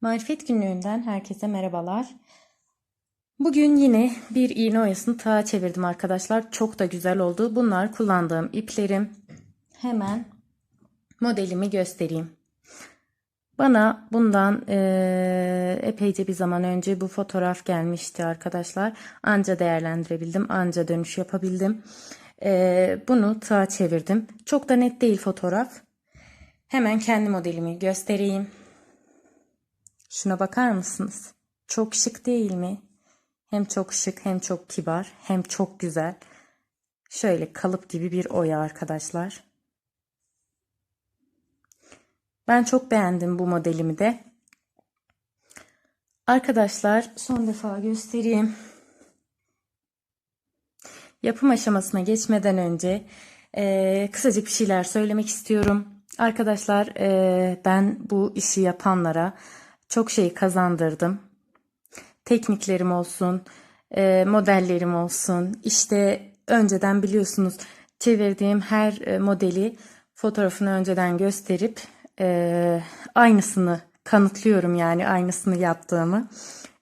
Marifet günlüğünden herkese merhabalar. Bugün yine bir iğne oyasını tağa çevirdim arkadaşlar. Çok da güzel oldu. Bunlar kullandığım iplerim. Hemen modelimi göstereyim. Bana bundan eee, epeyce bir zaman önce bu fotoğraf gelmişti arkadaşlar. Anca değerlendirebildim, anca dönüş yapabildim. Eee, bunu tağa çevirdim. Çok da net değil fotoğraf. Hemen kendi modelimi göstereyim. Şuna bakar mısınız? Çok şık değil mi? Hem çok şık hem çok kibar hem çok güzel. Şöyle kalıp gibi bir oya arkadaşlar. Ben çok beğendim bu modelimi de. Arkadaşlar son defa göstereyim. Yapım aşamasına geçmeden önce eee kısacık bir şeyler söylemek istiyorum. Arkadaşlar eee, ben bu işi yapanlara çok şey kazandırdım. Tekniklerim olsun, eee, modellerim olsun. İşte önceden biliyorsunuz çevirdiğim her e, modeli fotoğrafını önceden gösterip eee, aynısını kanıtlıyorum yani aynısını yaptığımı.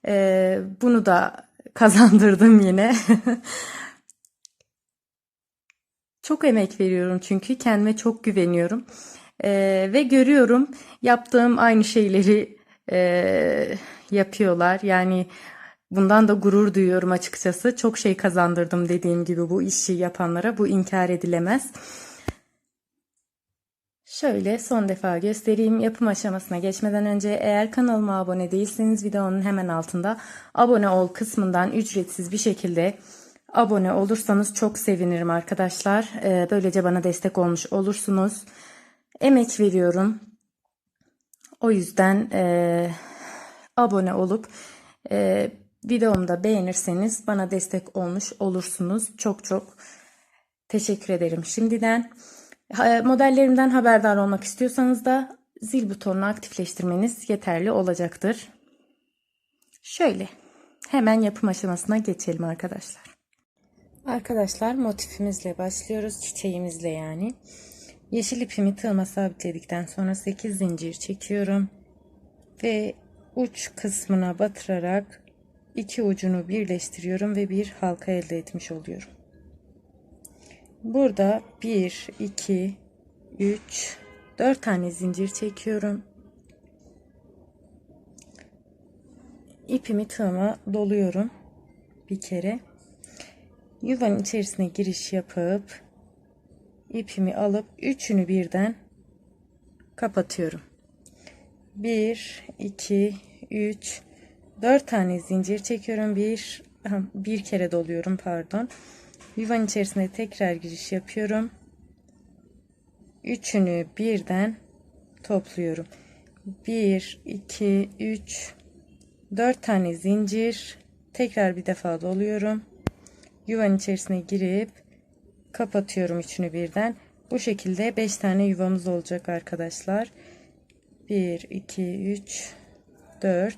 Eee, bunu da kazandırdım yine. Çok emek veriyorum çünkü kendime çok güveniyorum. Ee, ve görüyorum yaptığım aynı şeyleri e, yapıyorlar. Yani bundan da gurur duyuyorum açıkçası. Çok şey kazandırdım dediğim gibi bu işi yapanlara. Bu inkar edilemez. Şöyle son defa göstereyim. Yapım aşamasına geçmeden önce eğer kanalıma abone değilseniz videonun hemen altında abone ol kısmından ücretsiz bir şekilde abone olursanız çok sevinirim arkadaşlar. Böylece bana destek olmuş olursunuz. Emek veriyorum. O yüzden e, abone olup e, videomu da beğenirseniz bana destek olmuş olursunuz. Çok çok teşekkür ederim şimdiden. Ha- Modellerimden haberdar olmak istiyorsanız da zil butonunu aktifleştirmeniz yeterli olacaktır. Şöyle hemen yapım aşamasına geçelim arkadaşlar. Arkadaşlar motifimizle başlıyoruz. Çiçeğimizle yani. Yeşil ipimi tığıma sabitledikten sonra 8 zincir çekiyorum. Ve uç kısmına batırarak iki ucunu birleştiriyorum ve bir halka elde etmiş oluyorum. Burada 1, 2, 3, 4 tane zincir çekiyorum. İpimi tığıma doluyorum bir kere. Yuvanın içerisine giriş yapıp ipimi alıp üçünü birden kapatıyorum. 1 2 3 4 tane zincir çekiyorum. Bir bir kere doluyorum pardon. Yuvanın içerisine tekrar giriş yapıyorum. Üçünü birden topluyorum. 1 2 3 4 tane zincir tekrar bir defa doluyorum yuvanın içerisine girip kapatıyorum üçünü birden. Bu şekilde 5 tane yuvamız olacak arkadaşlar. 1 2 3 4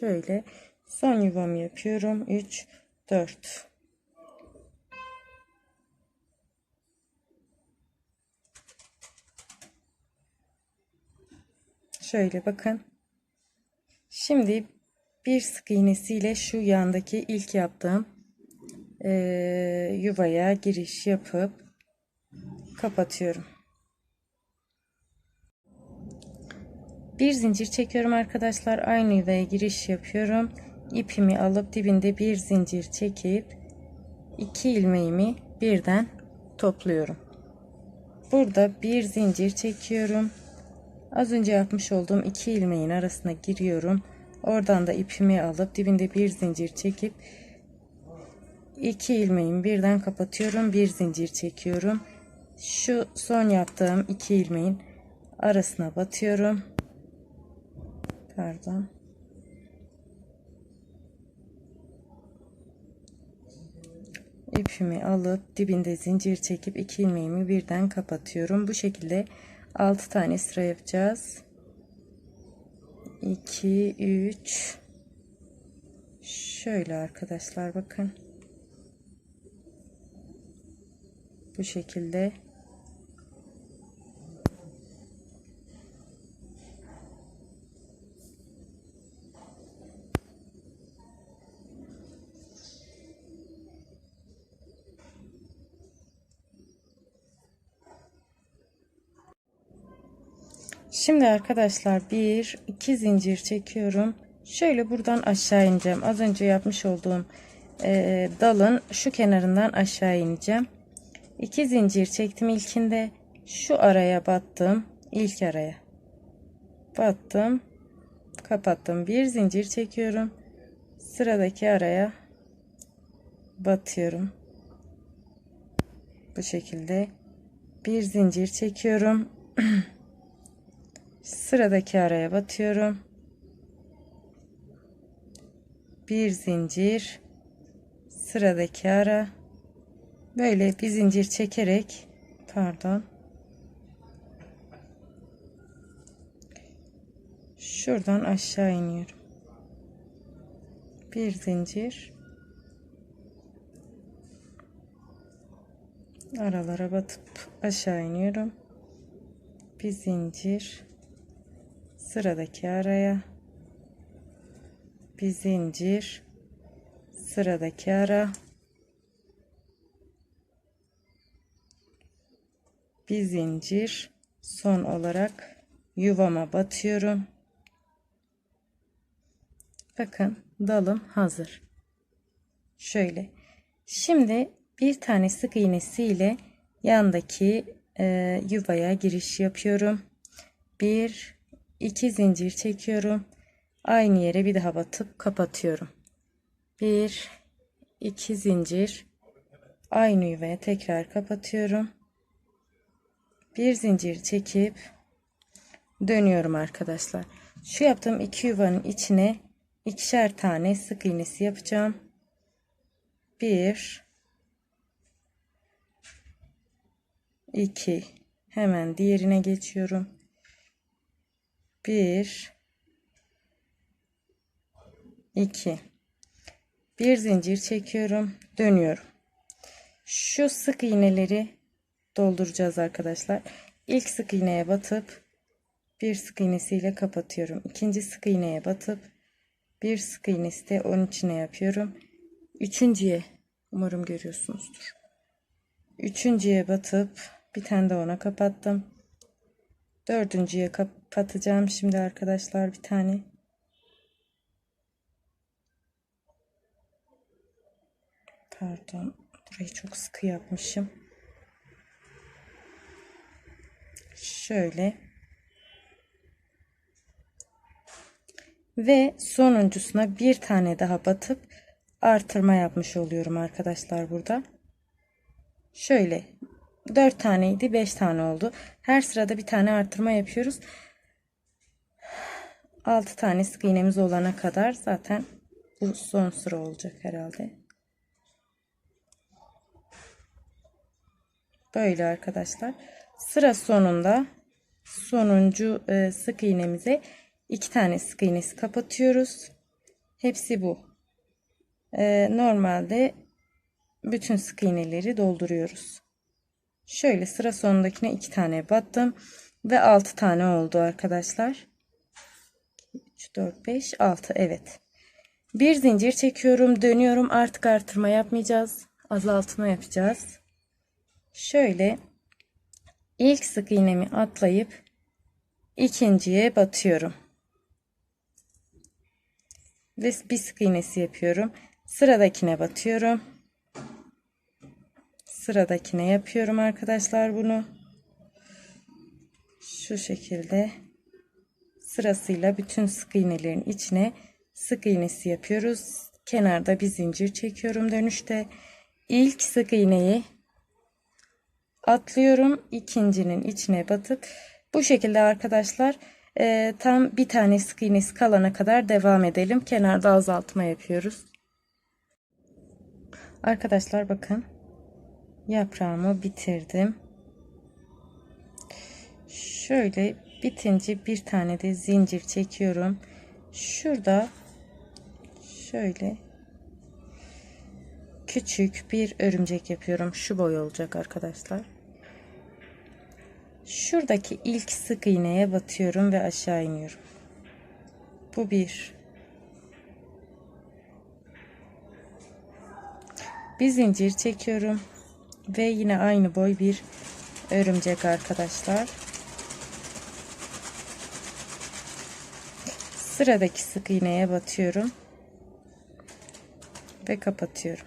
Şöyle son yuvamı yapıyorum. 3 4 Şöyle bakın. Şimdi bir sık iğnesiyle şu yandaki ilk yaptığım eee, yuvaya giriş yapıp kapatıyorum. Bir zincir çekiyorum arkadaşlar. Aynı yuvaya giriş yapıyorum. İpimi alıp dibinde bir zincir çekip iki ilmeğimi birden topluyorum. Burada bir zincir çekiyorum. Az önce yapmış olduğum iki ilmeğin arasına giriyorum. Oradan da ipimi alıp dibinde bir zincir çekip iki ilmeğimi birden kapatıyorum. Bir zincir çekiyorum. Şu son yaptığım iki ilmeğin arasına batıyorum. Pardon. İpimi alıp dibinde zincir çekip iki ilmeğimi birden kapatıyorum. Bu şekilde 6 tane sıra yapacağız. 2 3 Şöyle arkadaşlar bakın. Bu şekilde. Şimdi arkadaşlar bir iki zincir çekiyorum. Şöyle buradan aşağı ineceğim. Az önce yapmış olduğum e, dalın şu kenarından aşağı ineceğim. İki zincir çektim ilkinde. Şu araya battım. ilk araya. Battım. Kapattım. Bir zincir çekiyorum. Sıradaki araya batıyorum. Bu şekilde bir zincir çekiyorum. Sıradaki araya batıyorum. Bir zincir. Sıradaki ara. Böyle bir zincir çekerek pardon. Şuradan aşağı iniyorum. Bir zincir. Aralara batıp aşağı iniyorum. Bir zincir sıradaki araya. Bir zincir. Sıradaki ara. Bir zincir. Son olarak yuvama batıyorum. Bakın dalım hazır. Şöyle. Şimdi bir tane sık iğnesiyle yandaki e, yuvaya giriş yapıyorum. Bir 2 zincir çekiyorum. Aynı yere bir daha batıp kapatıyorum. 1 2 zincir aynı yuvaya tekrar kapatıyorum. Bir zincir çekip dönüyorum arkadaşlar. Şu yaptığım iki yuvanın içine ikişer tane sık iğnesi yapacağım. 1 2 hemen diğerine geçiyorum. 1 2 bir zincir çekiyorum dönüyorum. Şu sık iğneleri dolduracağız arkadaşlar. İlk sık iğneye batıp bir sık iğnesiyle kapatıyorum. İkinci sık iğneye batıp bir sık iğnesi de onun içine yapıyorum. Üçüncüye umarım görüyorsunuzdur. Üçüncüye batıp bir tane de ona kapattım. Dördüncüye kapatacağım şimdi arkadaşlar bir tane pardon burayı çok sıkı yapmışım şöyle ve sonuncusuna bir tane daha batıp artırma yapmış oluyorum arkadaşlar burada şöyle 4 taneydi 5 tane oldu. Her sırada bir tane artırma yapıyoruz. 6 tane sık iğnemiz olana kadar zaten bu son sıra olacak herhalde. Böyle arkadaşlar. Sıra sonunda sonuncu e, sık iğnemize iki tane sık iğnesi kapatıyoruz. Hepsi bu. E, normalde bütün sık iğneleri dolduruyoruz. Şöyle sıra sonundakine iki tane battım. Ve altı tane oldu arkadaşlar. 3, 4, 5, 6 evet. Bir zincir çekiyorum. Dönüyorum. Artık artırma yapmayacağız. Azaltma yapacağız. Şöyle ilk sık iğnemi atlayıp ikinciye batıyorum. Ve bir sık iğnesi yapıyorum. Sıradakine batıyorum sıradakine yapıyorum arkadaşlar bunu. Şu şekilde sırasıyla bütün sık iğnelerin içine sık iğnesi yapıyoruz. Kenarda bir zincir çekiyorum dönüşte. İlk sık iğneyi atlıyorum. ikincinin içine batıp bu şekilde arkadaşlar e, tam bir tane sık iğnesi kalana kadar devam edelim. Kenarda azaltma yapıyoruz. Arkadaşlar bakın yaprağımı bitirdim. Şöyle bitince bir tane de zincir çekiyorum. Şurada şöyle küçük bir örümcek yapıyorum. Şu boy olacak arkadaşlar. Şuradaki ilk sık iğneye batıyorum ve aşağı iniyorum. Bu bir. Bir zincir çekiyorum ve yine aynı boy bir örümcek arkadaşlar. Sıradaki sık iğneye batıyorum ve kapatıyorum.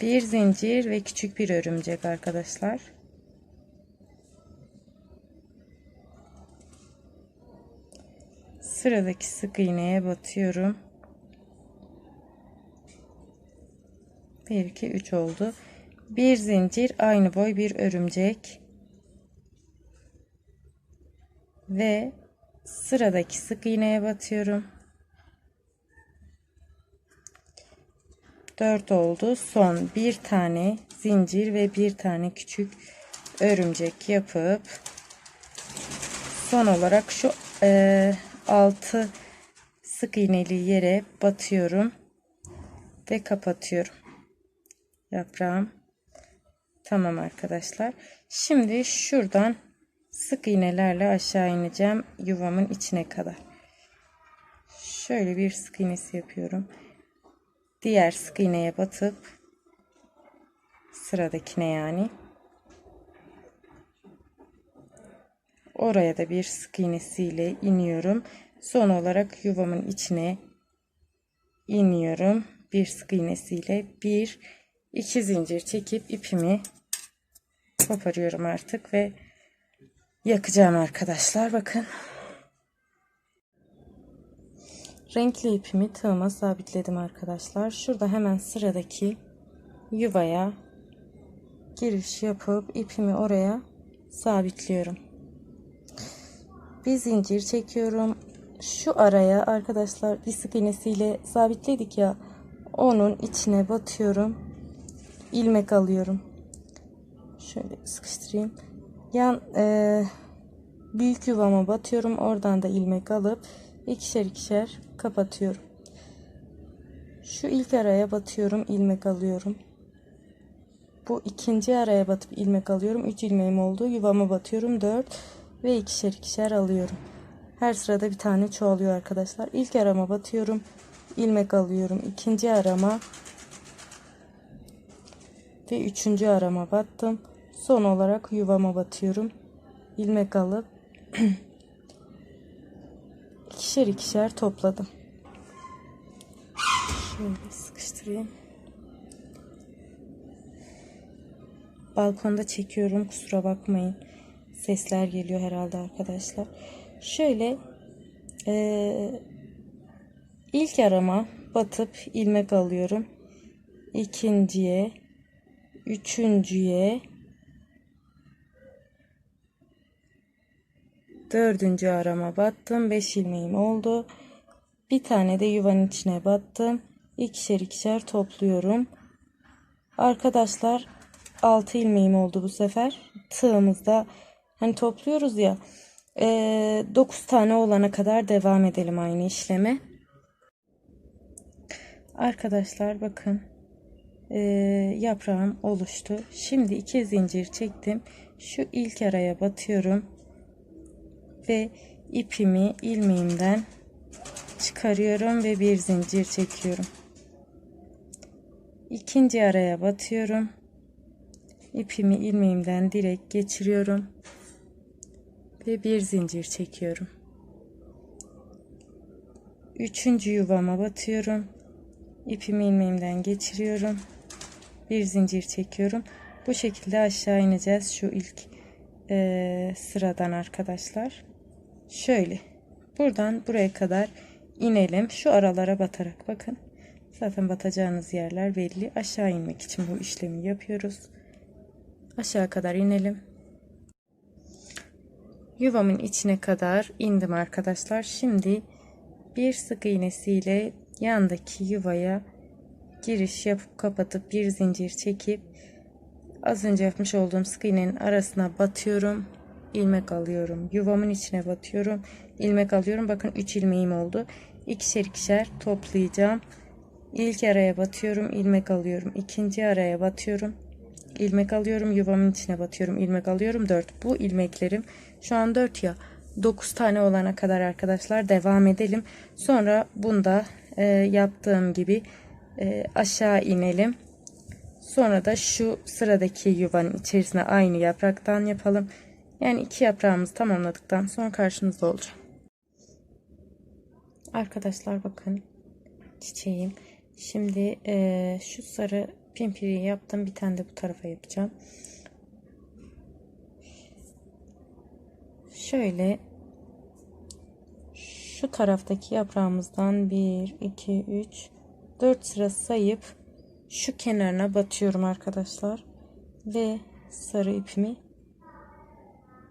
Bir zincir ve küçük bir örümcek arkadaşlar. Sıradaki sık iğneye batıyorum. 1 2 3 oldu. Bir zincir aynı boy bir örümcek. Ve sıradaki sık iğneye batıyorum. 4 oldu. Son bir tane zincir ve bir tane küçük örümcek yapıp son olarak şu e, 6 sık iğneli yere batıyorum ve kapatıyorum yaprağım tamam arkadaşlar şimdi şuradan sık iğnelerle aşağı ineceğim yuvamın içine kadar. Şöyle bir sık iğnesi yapıyorum. Diğer sık iğneye batıp sıradakine yani. Oraya da bir sık iğnesiyle iniyorum. Son olarak yuvamın içine iniyorum. Bir sık iğnesiyle bir. İki zincir çekip ipimi koparıyorum artık ve yakacağım arkadaşlar bakın. Renkli ipimi tığıma sabitledim arkadaşlar. Şurada hemen sıradaki yuvaya giriş yapıp ipimi oraya sabitliyorum. Bir zincir çekiyorum. Şu araya arkadaşlar bir sık iğnesiyle sabitledik ya onun içine batıyorum. İlmek alıyorum. Şöyle sıkıştırayım yan e, büyük yuvama batıyorum. Oradan da ilmek alıp ikişer ikişer kapatıyorum. Şu ilk araya batıyorum ilmek alıyorum. Bu ikinci araya batıp ilmek alıyorum. 3 ilmeğim oldu yuvama batıyorum. 4 ve ikişer ikişer alıyorum. Her sırada bir tane çoğalıyor arkadaşlar. İlk arama batıyorum ilmek alıyorum. İkinci arama ve üçüncü arama battım son olarak yuvama batıyorum. İlmek alıp ikişer ikişer topladım. Şöyle sıkıştırayım. Balkonda çekiyorum kusura bakmayın. Sesler geliyor herhalde arkadaşlar. Şöyle e, ilk arama batıp ilmek alıyorum. İkinciye üçüncüye dördüncü arama battım 5 ilmeğim oldu. Bir tane de yuvanın içine battım. İkişer ikişer topluyorum. Arkadaşlar 6 ilmeğim oldu bu sefer. Tığımızda hani topluyoruz ya e, 9 tane olana kadar devam edelim aynı işleme. Arkadaşlar bakın e, yaprağım oluştu. Şimdi iki zincir çektim. Şu ilk araya batıyorum ve ipimi ilmeğimden çıkarıyorum ve bir zincir çekiyorum. İkinci araya batıyorum. İpimi ilmeğimden direkt geçiriyorum ve bir zincir çekiyorum. Üçüncü yuvama batıyorum. İpimi ilmeğimden geçiriyorum. Bir zincir çekiyorum. Bu şekilde aşağı ineceğiz şu ilk e, sıradan arkadaşlar şöyle buradan buraya kadar inelim. Şu aralara batarak bakın. Zaten batacağınız yerler belli. Aşağı inmek için bu işlemi yapıyoruz. Aşağı kadar inelim. Yuvamın içine kadar indim arkadaşlar. Şimdi bir sık iğnesiyle yandaki yuvaya giriş yapıp kapatıp bir zincir çekip az önce yapmış olduğum sık iğnenin arasına batıyorum ilmek alıyorum yuvamın içine batıyorum ilmek alıyorum bakın 3 ilmeğim oldu ikişer ikişer toplayacağım İlk araya batıyorum, ilmek alıyorum. İkinci araya batıyorum. ilmek alıyorum, yuvamın içine batıyorum, ilmek alıyorum. 4. Bu ilmeklerim şu an 4 ya. 9 tane olana kadar arkadaşlar devam edelim. Sonra bunda e, yaptığım gibi e, aşağı inelim. Sonra da şu sıradaki yuvanın içerisine aynı yapraktan yapalım. Yani iki yaprağımızı tamamladıktan sonra karşınızda olacağım. Arkadaşlar bakın çiçeğim. Şimdi e, şu sarı pimpiriyi yaptım. Bir tane de bu tarafa yapacağım. Şöyle şu taraftaki yaprağımızdan 1, 2, 3, 4 sıra sayıp şu kenarına batıyorum arkadaşlar. Ve sarı ipimi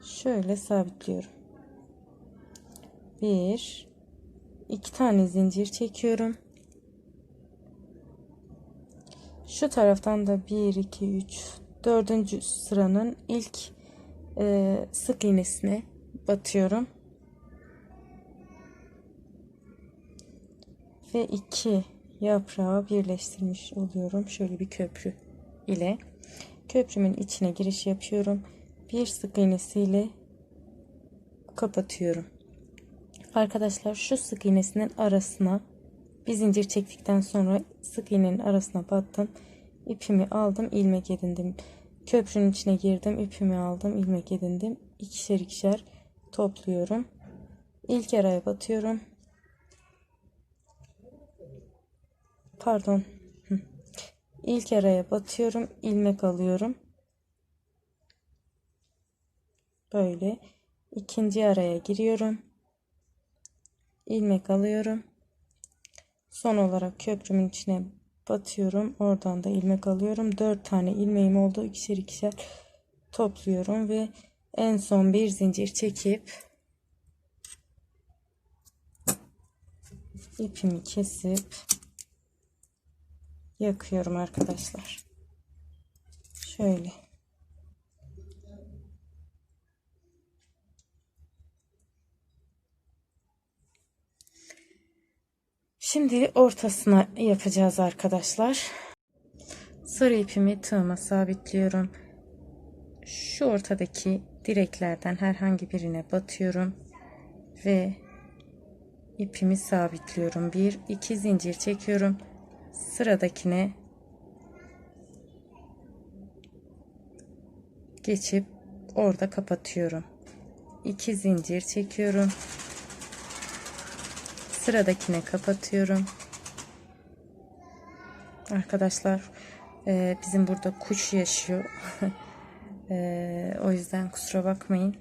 şöyle sabitliyorum. 1, 2 tane zincir çekiyorum. Şu taraftan da 1, 2, 3, 4. sıranın ilk e, sık iğnesine batıyorum. Ve iki yaprağı birleştirmiş oluyorum. Şöyle bir köprü ile. Köprümün içine giriş yapıyorum. Bir sık iğnesiyle kapatıyorum. Arkadaşlar şu sık iğnesinin arasına bir zincir çektikten sonra sık iğnenin arasına battım. İpimi aldım, ilmek edindim. Köprünün içine girdim, ipimi aldım, ilmek edindim. İkişer ikişer topluyorum. İlk araya batıyorum. Pardon. İlk araya batıyorum, ilmek alıyorum. Böyle. ikinci araya giriyorum. ilmek alıyorum. Son olarak köprümün içine batıyorum. Oradan da ilmek alıyorum. 4 tane ilmeğim oldu. İkişer ikişer topluyorum ve en son bir zincir çekip ipimi kesip yakıyorum arkadaşlar. Şöyle. Şimdi ortasına yapacağız arkadaşlar. Sarı ipimi tığıma sabitliyorum. Şu ortadaki direklerden herhangi birine batıyorum ve ipimi sabitliyorum. Bir, iki zincir çekiyorum. Sıradakine geçip orada kapatıyorum. İki zincir çekiyorum sıradakine kapatıyorum. Arkadaşlar e, bizim burada kuş yaşıyor. e, o yüzden kusura bakmayın.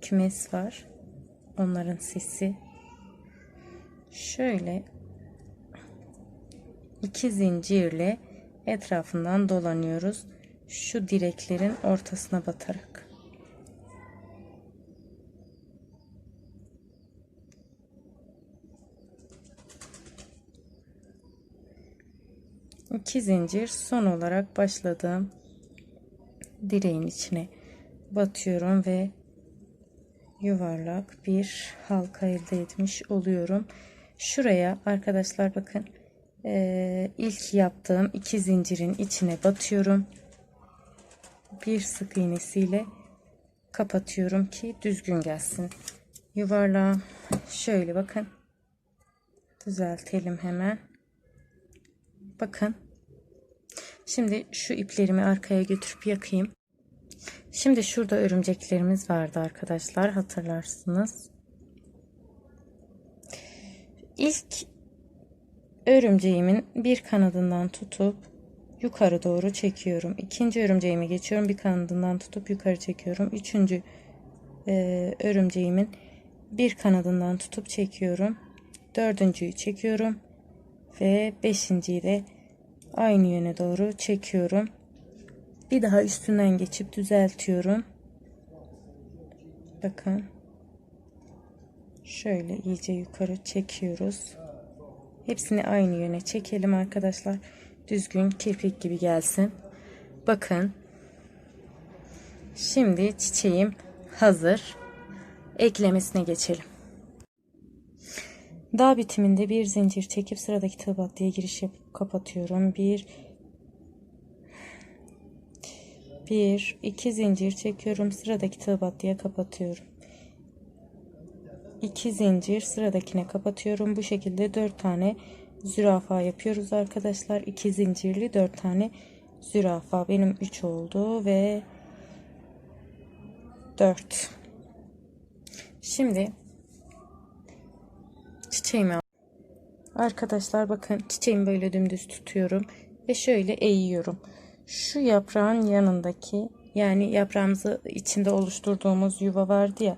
Kümes var. Onların sesi. Şöyle iki zincirle etrafından dolanıyoruz. Şu direklerin ortasına batarak. 2 zincir son olarak başladığım direğin içine batıyorum ve yuvarlak bir halka elde etmiş oluyorum. Şuraya arkadaşlar bakın e, ilk yaptığım iki zincirin içine batıyorum. Bir sık iğnesiyle kapatıyorum ki düzgün gelsin. Yuvarlağım şöyle bakın düzeltelim hemen. Bakın. Şimdi şu iplerimi arkaya götürüp yakayım. Şimdi şurada örümceklerimiz vardı arkadaşlar. Hatırlarsınız. İlk örümceğimin bir kanadından tutup yukarı doğru çekiyorum. İkinci örümceğimi geçiyorum. Bir kanadından tutup yukarı çekiyorum. Üçüncü e, örümceğimin bir kanadından tutup çekiyorum. Dördüncüyü çekiyorum ve beşinciyi de aynı yöne doğru çekiyorum. Bir daha üstünden geçip düzeltiyorum. Bakın. Şöyle iyice yukarı çekiyoruz. Hepsini aynı yöne çekelim arkadaşlar. Düzgün kirpik gibi gelsin. Bakın. Şimdi çiçeğim hazır. Eklemesine geçelim. Daha bitiminde bir zincir çekip sıradaki tığ battıya giriş yapıp kapatıyorum. Bir bir iki zincir çekiyorum sıradaki tığ battıya kapatıyorum. 2 zincir sıradakine kapatıyorum. Bu şekilde 4 tane zürafa yapıyoruz arkadaşlar. 2 zincirli 4 tane zürafa. Benim 3 oldu ve 4. Şimdi çiçeğimi Arkadaşlar bakın çiçeğimi böyle dümdüz tutuyorum ve şöyle eğiyorum. Şu yaprağın yanındaki yani yaprağımızı içinde oluşturduğumuz yuva vardı ya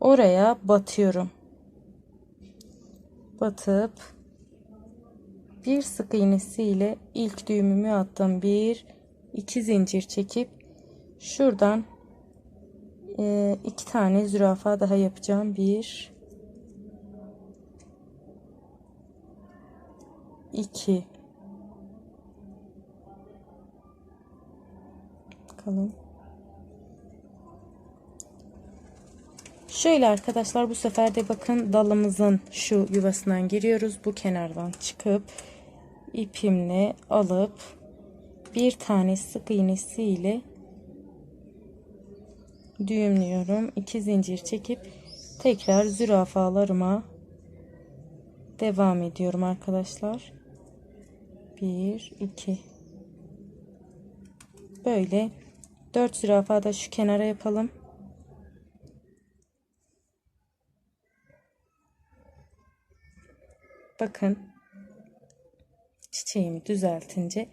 oraya batıyorum. Batıp bir sık iğnesiyle ilk düğümümü attım. Bir, iki zincir çekip şuradan e, iki tane zürafa daha yapacağım. Bir, iki. Bakalım. Şöyle arkadaşlar bu sefer de bakın dalımızın şu yuvasından giriyoruz. Bu kenardan çıkıp ipimle alıp bir tane sık iğnesi ile düğümlüyorum. iki zincir çekip tekrar zürafalarıma devam ediyorum arkadaşlar. 1 2 Böyle 4 zürafa da şu kenara yapalım. Bakın çiçeğimi düzeltince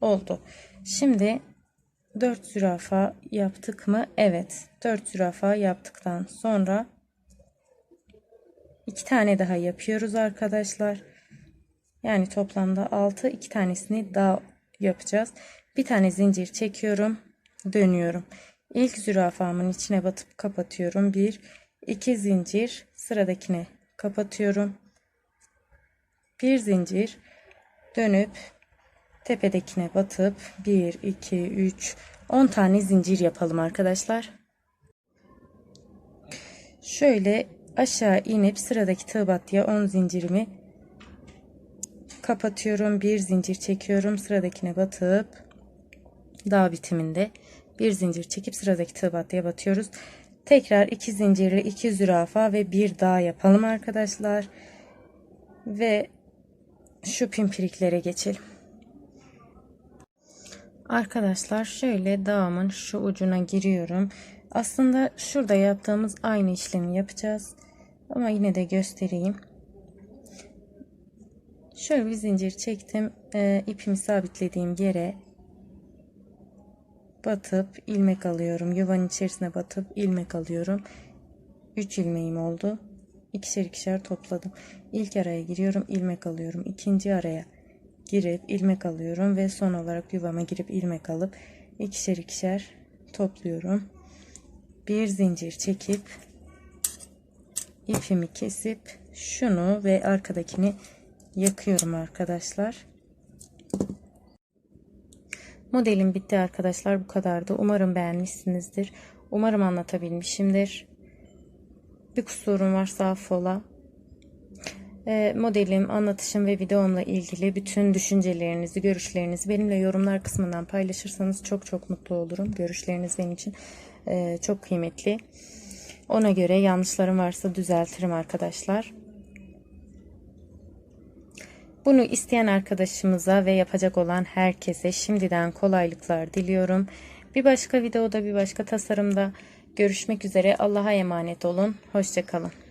oldu. Şimdi 4 zürafa yaptık mı? Evet. 4 zürafa yaptıktan sonra iki tane daha yapıyoruz arkadaşlar. Yani toplamda 6 iki tanesini daha yapacağız. Bir tane zincir çekiyorum. Dönüyorum. İlk zürafamın içine batıp kapatıyorum. 1 2 zincir sıradakine kapatıyorum. Bir zincir dönüp tepedekine batıp 1 2 3 10 tane zincir yapalım arkadaşlar. Şöyle aşağı inip sıradaki tığ battıya 10 zincirimi kapatıyorum. Bir zincir çekiyorum. Sıradakine batıp daha bitiminde bir zincir çekip sıradaki tığ battıya batıyoruz. Tekrar iki zincirli iki zürafa ve bir daha yapalım arkadaşlar. Ve şu pimpiriklere geçelim. Arkadaşlar şöyle dağımın şu ucuna giriyorum. Aslında şurada yaptığımız aynı işlemi yapacağız. Ama yine de göstereyim. Şöyle bir zincir çektim. E, ipimi sabitlediğim yere batıp ilmek alıyorum. Yuvanın içerisine batıp ilmek alıyorum. 3 ilmeğim oldu. İkişer ikişer topladım. İlk araya giriyorum, ilmek alıyorum. İkinci araya girip ilmek alıyorum ve son olarak yuvama girip ilmek alıp ikişer ikişer topluyorum. Bir zincir çekip ipimi kesip şunu ve arkadakini yakıyorum arkadaşlar. Modelim bitti arkadaşlar bu kadardı. Umarım beğenmişsinizdir. Umarım anlatabilmişimdir. Bir kusurum varsa affola. E, modelim, anlatışım ve videomla ilgili bütün düşüncelerinizi, görüşlerinizi benimle yorumlar kısmından paylaşırsanız çok çok mutlu olurum. Görüşleriniz benim için e, çok kıymetli. Ona göre yanlışlarım varsa düzeltirim arkadaşlar. Bunu isteyen arkadaşımıza ve yapacak olan herkese şimdiden kolaylıklar diliyorum. Bir başka videoda bir başka tasarımda görüşmek üzere. Allah'a emanet olun. Hoşçakalın.